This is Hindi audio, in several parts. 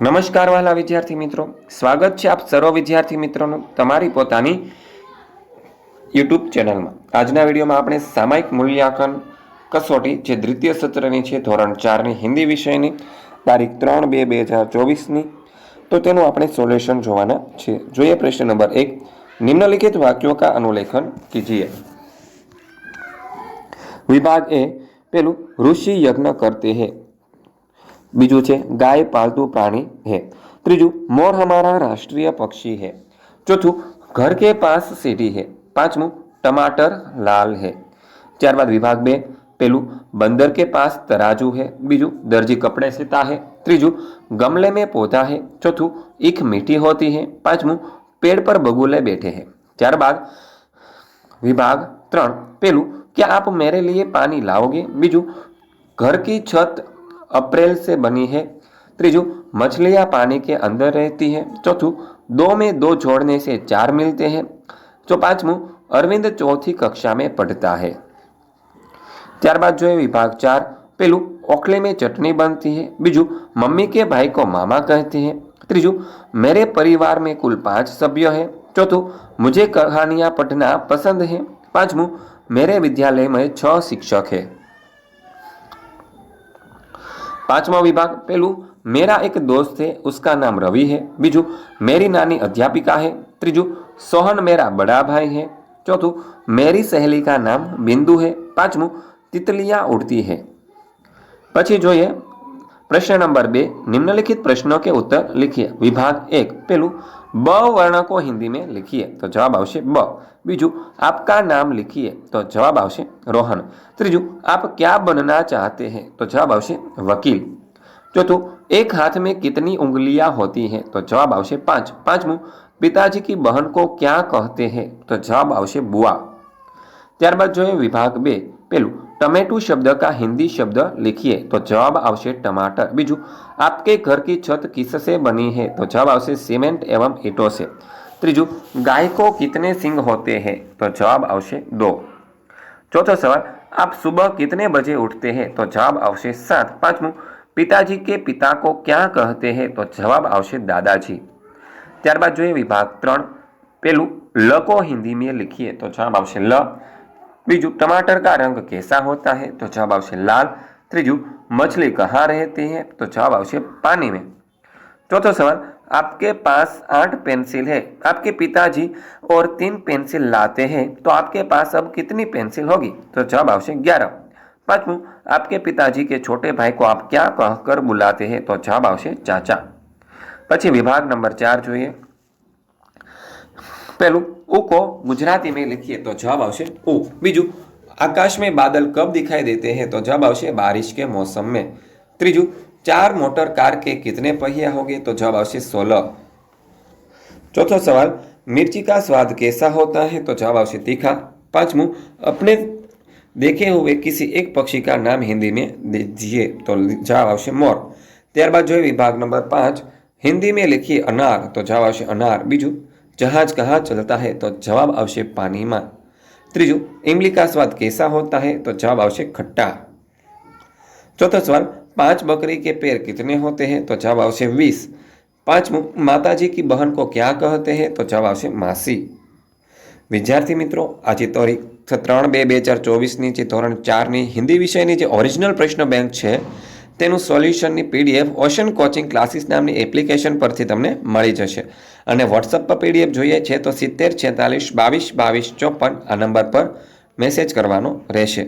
નમસ્કાર વહાલા વિદ્યાર્થી મિત્રો. સ્વાગત છે આપ સર્વ વિદ્યાર્થી મિત્રોનું તમારી પોતાની યુટ્યુબ ચેનલમાં. આજના વિડીયોમાં આપણે સામાયિક મૂલ્યાંકન કસોટી જે દ્વિતીય સત્રની છે, ધોરણ ચારની હિન્દી વિષયની, તારીખ ત્રણ બે બે હજાર ચોવીસની, તો તેનું આપણે સોલ્યુશન જોવાના છે જોઈએ પ્રશ્ન નંબર એક. નિમ્નલિખિત વાક્યો કા અનુલેખન કીજીએ. વિભાગ એ પેલું ઋષિ યજ્ઞ કરતે હે. બીજું છે ગાય पालतू प्राणी है ત્રીજું मोर हमारा राष्ट्रीय पक्षी है ચોથું घर के पास सीढ़ी है પાંચમું टमाटर लाल है ત્યારબાદ વિભાગ બે પેલું बंदर के पास तराजू है બીજું दर्जी कपड़े सीता है ત્રીજું गमले में पौधा है ચોથું ईख मीठी होती है પાંચમું पेड़ पर बगुले बैठे हैं ત્યારબાદ विभाग ત્રણ પેલું क्या आप मेरे लिए पानी लाओगे બીજું घर की छत अप्रैल से बनी है त्रिजु मछलियाँ पानी के अंदर रहती है चौथू दो में दो जोड़ने से चार मिलते हैं जो पांचवू अरविंद चौथी कक्षा में पढ़ता है ત્યારબાદ જોઈએ વિભાગ ચાર પેલું ઓખલે में चटनी बनती है બીજું मम्मी के भाई को मामा कहते हैं ત્રીજું मेरे परिवार में कुल पांच सभ्य हैं चौथું मुझे कहानियाँ पढ़ना पसंद है पांचवू मेरे विद्यालय में छह शिक्षक है पांचवा विभाग पेलू मेरा एक दोस्त है उसका नाम रवि है बीजू मेरी नानी अध्यापिका है त्रिजू सोहन मेरा बड़ा भाई है चौथू मेरी सहेली का नाम बिंदु है पांचमू तितलियां उड़ती है પછી જોઈએ प्रश्न नंबर बे, निम्नलिखित प्रश्नों के उत्तर लिखिए। विभाग एक, पहलू, ब वर्ण को हिंदी में लिखिए तो जवाब बीजू, आपका नाम लिखिए तो जवाब रोहन। त्रीजू, आप क्या बनना चाहते हैं तो जवाब वकील। चौथु, एक हाथ में कितनी उंगलियाँ होती हैं तो जवाब आवश्यक पाँच। पांचमू, पिताजी की बहन को क्या कहते हैं तो जवाब आवश्यक बुआ। त्यार विभाग बे पेलू टमेटू शब्द का हिंदी शब्द लिखिए तो जवाब आवश्य टमाटर बीजू आपके घर की छत किससे बनी है तो जवाब आवश्य सीमेंट एवं ईटों से त्रिजू गाय को कितने सिंग होते हैं तो जवाब आवश्य दो चौथा सवाल आप सुबह कितने बजे उठते हैं तो जवाब आवश्य सात पांचमू पिताजी के पिता को क्या कहते हैं तो जवाब आवश्य दादाजी ત્યારબાદ જોઈએ વિભાગ ત્રણ પેલું ल को हिंदी में लिखिए तो जवाब આવશે ल बीजू टमाटर का रंग कैसा होता है तो जवाब आवश्य लाल त्रीजू मछली कहाँ रहती है तो जवाब आवश्य पानी में चौथा सवाल आपके पास आठ पेंसिल है आपके पिताजी और तीन पेंसिल लाते हैं तो आपके पास अब कितनी पेंसिल होगी तो जवाब आवश्य ग्यारह पांचवू आपके पिताजी के छोटे भाई को आप क्या कहकर बुलाते हैं तो जवाब आवश्य चाचा પછી વિભાગ નંબર ચાર જોઈએ पहलू ऊ को गुजराती में लिखिए तो जवाब आवश्य ऊ बीजू आकाश में बादल कब दिखाई देते हैं तो जवाब आवश्य बारिश के मौसम में त्रीजू चार मोटर कार के कितने पहिया होंगे तो जवाब आवश्य सोलह चौथा सवाल मिर्ची का स्वाद कैसा होता है तो जवाब आवश्य तीखा पांचवू अपने देखे हुए किसी एक पक्षी का नाम हिंदी में दीजिए तो जवाब आवश्य मोर ત્યારબાદ જોઈએ વિભાગ નંબર પાંચ हिंदी में लिखिए अनार तो जवाब આવશે अनार બીજું जहाज कहाँ चलता है तो जवाब આવશે પાણીમાં ત્રીજું इमली का स्वाद कैसा होता है तो जवाब આવશે खट्टा चौथा सवाल पांच बकरी के पैर कितने होते हैं तो जवाब આવશે વીસ પાંચમું માતાજી की बहन को क्या कहते हैं तो જવાબ આવશે માસી વિદ્યાર્થી મિત્રો આજે તારીખ ત્રણ બે બે હજાર ચોવીસની જે ધોરણ ચારની હિન્દી વિષયની જે ઓરિજિનલ પ્રશ્ન બેંક છે તેનું સોલ્યુશનની પીડીએફ ઓશન કોચિંગ ક્લાસીસ નામની એપ્લિકેશન પરથી તમને મળી જશે. અને વોટ્સઅપ પર પીડીએફ જોઈએ છે તો સિત્તેર છેતાલીસ બાવીસ બાવીસ ચોપન આ નંબર પર મેસેજ કરવાનો રહેશે.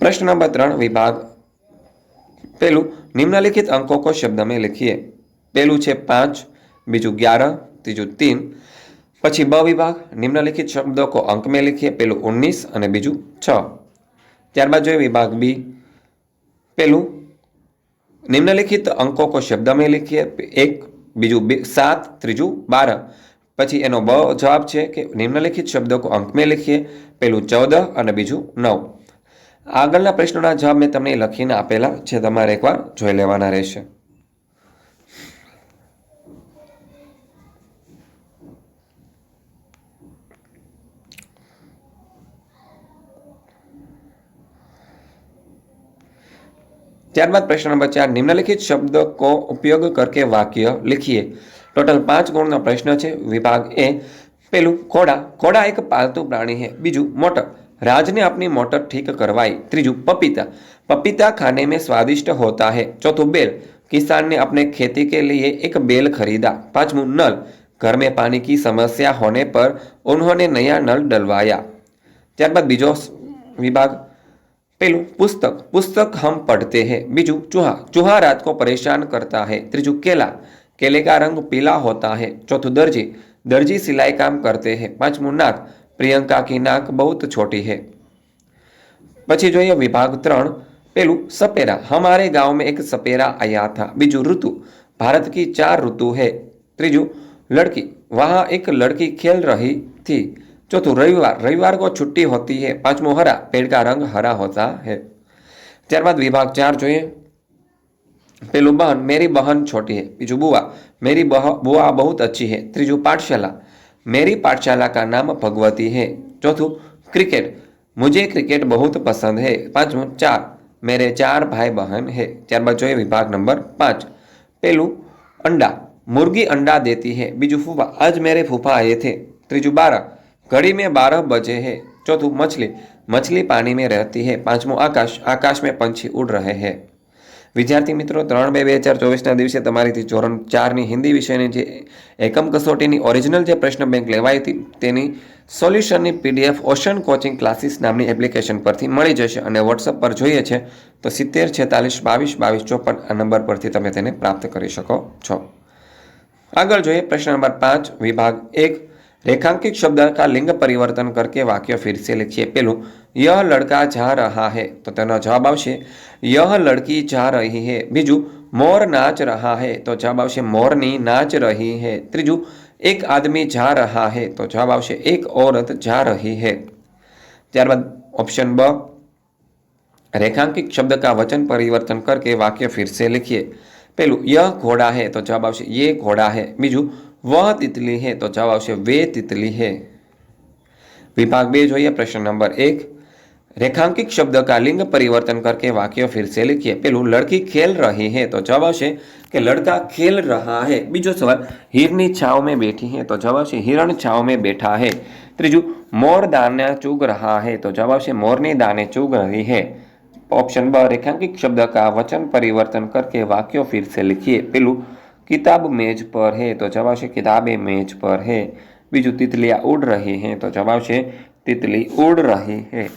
પ્રશ્ન નંબર ત્રણ, વિભાગ. પહેલું નિમ્નલિખિત અંકો કો શબ્દ અમે લખીએ. પહેલું છે પાંચ, બીજું ગ્યારહ, ત્રીજું તીન, પછી બ વિભાગ, નિમ્નલિખિત શબ્દો કો અંક મેં લખીએ. પહેલું ઓગણીસ અને બીજું છ. ત્યારબાદ જોઈએ વિભાગ બી. પહેલું નિમ્નલિખિત અંકો કો શબ્દ મેં લખીએ. એક, બીજું બે, સાત, ત્રીજું બાર. પછી એનો બ જવાબ છે કે નિમ્નલિખિત શબ્દો કો અંકમાં લખીએ. પહેલું ચૌદ અને બીજું નવ. આગળના પ્રશ્નોના જવાબ મેં તમને લખીને આપેલા છે. તમારે એકવાર જોઈ લેવાના રહેશે. ત્યારબાદ પ્રશ્ન નંબર ચાર નિમ્નલિખિત શબ્દ को उपयोग करके वाक्य लिखिए ટોટલ પાંચ ગુણનો પ્રશ્ન છે વિભાગ એ પેલું ઘોડા ઘોડા એક પાલતુ પ્રાણી है બીજું મોટર राज ने अपनी मोटर ठीक करवाई त्रीजू पपीता पपीता खाने में स्वादिष्ट होता है चौथो बेल किसान ने अपने खेती के लिए एक बेल खरीदा पांचवू नल घर में पानी की समस्या होने पर उन्होंने नया नल डलवाया ત્યારબાદ બીજો વિભાગ पहलू पुस्तक पुस्तक हम पढ़ते हैं। बीजू, चूहा चूहा रात को परेशान करता है। त्रिजु, केला, केले का रंग पीला होता है। चौथु, दर्जी दर्जी सिलाई काम करते हैं। पांचमू नाक प्रियंका की नाक बहुत छोटी है। पची जो ये विभाग त्रण, पेलू, सपेरा। हमारे गाँव में एक सपेरा आया था। बीजू, ऋतु, भारत की चार ऋतु है। त्रिजु, लड़की, वहाँ एक लड़की खेल रही थी। चौथुं रविवार रविवार को छुट्टी होती है पांचमो हरा पेड़ का रंग हरा होता है ત્યારબાદ વિભાગ ચાર જોઈએ પેલું બહન मेरी बहन छोटी है બીજું बुआ मेरी बह बुआ बहुत अच्छी है ત્રીજું पाठशाला मेरी पाठशाला का नाम भगवती है चौथું क्रिकेट मुझे क्रिकेट बहुत पसंद है પાંચમું ચાર मेरे चार भाई बहन है ત્યારબાદ જોઈએ વિભાગ નંબર પાંચ પેલું अंडा मुर्गी अंडा देती है बीजू फूफा आज मेरे फूफा आए थे त्रीजू बारह घड़ी में बारह बजे है चौथું मछली मछली पानी में रहती है પાંચમું આકાશ આકાશ में पंछी उड़ रहे हैं વિદ્યાર્થી મિત્રો ત્રણ બે બે હજાર ચોવીસના દિવસે તમારીથી ધોરણ ચારની હિન્દી વિષયની જે એકમ કસોટીની ઓરિજિનલ જે પ્રશ્ન બેંક લેવાઈ હતી તેની સોલ્યુશનની પીડીએફ ઓશન કોચિંગ ક્લાસીસ નામની એપ્લિકેશન પરથી મળી જશે અને વોટ્સઅપ પર જોઈએ છે તો સિત્તેર છેતાલીસ બાવીસ બાવીસ ચોપન આ નંબર પરથી તમે તેને પ્રાપ્ત કરી શકો છો આગળ જોઈએ પ્રશ્ન નંબર પાંચ વિભાગ એક रेखांकित शब्द का लिंग परिवर्तन करके वाक्य फिर से लिखिए पेलू यह लड़का जा रहा है तो तेनो जवाब आवशे यह लड़की जा रही है बीजू मोर नाच रहा है तो जवाब आवशे मोरनी नाच रही है त्रीजू एक आदमी जा रहा है तो जवाब आवशे एक औरत जा रही है ત્યારબાદ ऑप्शन ब रेखांकित शब्द का वचन परिवर्तन करके वाक्य फिर से लिखिए पहलू यह घोड़ा है तो जवाब आवशे ये घोड़ा है बीजू વહ તિતલી હે તો જવાબ આવશે વે તિતલી હે વિભાગ બે જોઈએ प्रश्न नंबर एक। रेखांकित शब्द का लिंग परिवर्तन करके वाक्य फिर से लिखिए। पहलू, लड़की खेल रही है तो जवाब है कि लड़का खेल रहा है। बीजो सवाल हिरनी छाव में बैठी है तो जवाब है हिरण छाव में बैठा है। तीजू मोर दाना चुग रहा है तो जवाब है मोरनी दाने चुग रही है। ऑप्शन ब, रेखांकित शब्द का वचन परिवर्तन करके वाक्य फिर से लिखिए। पहलू किताब मेज पर है तो जवाब છે किताबें मेज पर है બીજું तितलियाँ उड़ रही हैं तो जवाब છે तितली उड़ रही है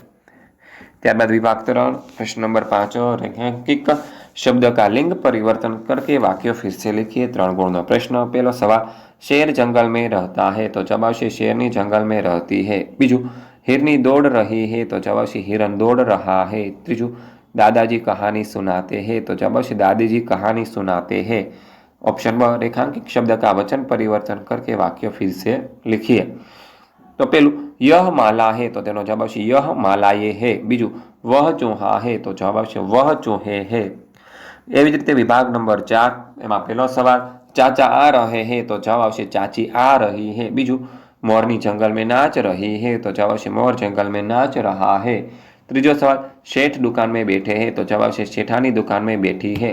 ત્યારબાદ વિભાગ ત્રણ प्रश्न नंबर पाँच रेखांकिक शब्द का लिंग परिवर्तन करके वाक्य फिर से लिखिए ત્રણ ગુણનો પ્રશ્ન પહેલો સવાલ शेर जंगल में रहता है तो जवाब છે शेरनी जंगल में रहती है બીજું हिरनी दौड़ रही है तो जवाब છે हिरन दौड़ रहा है ત્રીજું दादाजी कहानी सुनाते हैं तो जवाब છે दादी जी कहानी सुनाते हैं ऑप्शन ब रेखांकित शब्द का वचन परिवर्तन करके वाक्य फिर से लिखिए तो पेलू यह माला है तो तेनो जवाब આવશે यह मालाए है બીજું वह चूहा है तो જવાબ આવશે वह चूहे है એવી જ રીતે વિભાગ નંબર ચાર એમાં પહેલો સવાલ ચાચા આ રહે હે તો જવાબ આવશે ચાચી આ રહી है બીજું મોરની જંગલ में नाच रही है तो जवाब આવશે મોર જંગલ में नाच रहा है ત્રીજો સવાલ શેઠ દુકાન में बैठे हैं तो जवाब આવશે શેઠાની दुकान में बैठी है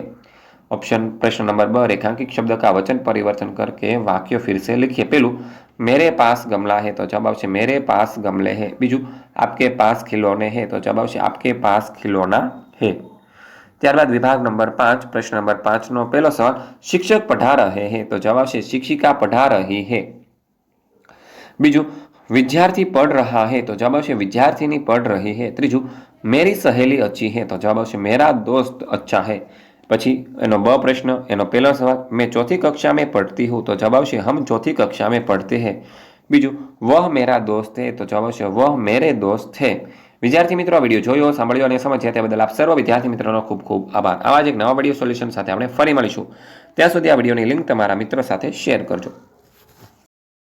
ऑप्शन प्रश्न नंबर ब, रेखांकित शब्द का वचन परिवर्तन करके वाक्य फिर से लिखिए। पेलू मेरे पास गमला है तो जवाब आवश्यक, मेरे पास गमले है। बीजू, आपके पास खिलौने है तो जवाब आवश्यक, आपके पास खिलौना है। त्यारबाद विभाग नंबर पाँच, प्रश्न नंबर पाँच, नो पेलो सवाल, शिक्षक पढ़ा रहे है तो जवाब आवश्यक, शिक्षिका पढ़ा रही है। बीजू, विद्यार्थी पढ़ रहा है तो जवाब आवश्यक विद्यार्थी पढ़ रही है। तीजू मेरी सहेली अच्छी है तो जवाब आवश्यक, मेरा दोस्त अच्छा है। પછી એનો બ પ્રશ્ન એનો પહેલો સવાલ મેં ચોથી કક્ષા में पढ़ती हूँ तो जवाब આવશે हम चौथी कक्षा में पढ़ते हैं બીજું વહ મેરા દોસ્ત હે તો જવાબ આવશે વહ મેરે દોસ્ત હે વિદ્યાર્થી મિત્રો આ વિડીયો જોયો સાંભળ્યો અને સમજ્યા તે બદલ આપ સર્વ વિદ્યાર્થી મિત્રોનો ખૂબ ખૂબ આભાર આવા જ એક નવા વિડીયો સોલ્યુશન સાથે આપણે ફરી મળીશું ત્યાં સુધી આ વિડીયોની લિંક તમારા મિત્રો સાથે શેર કરજો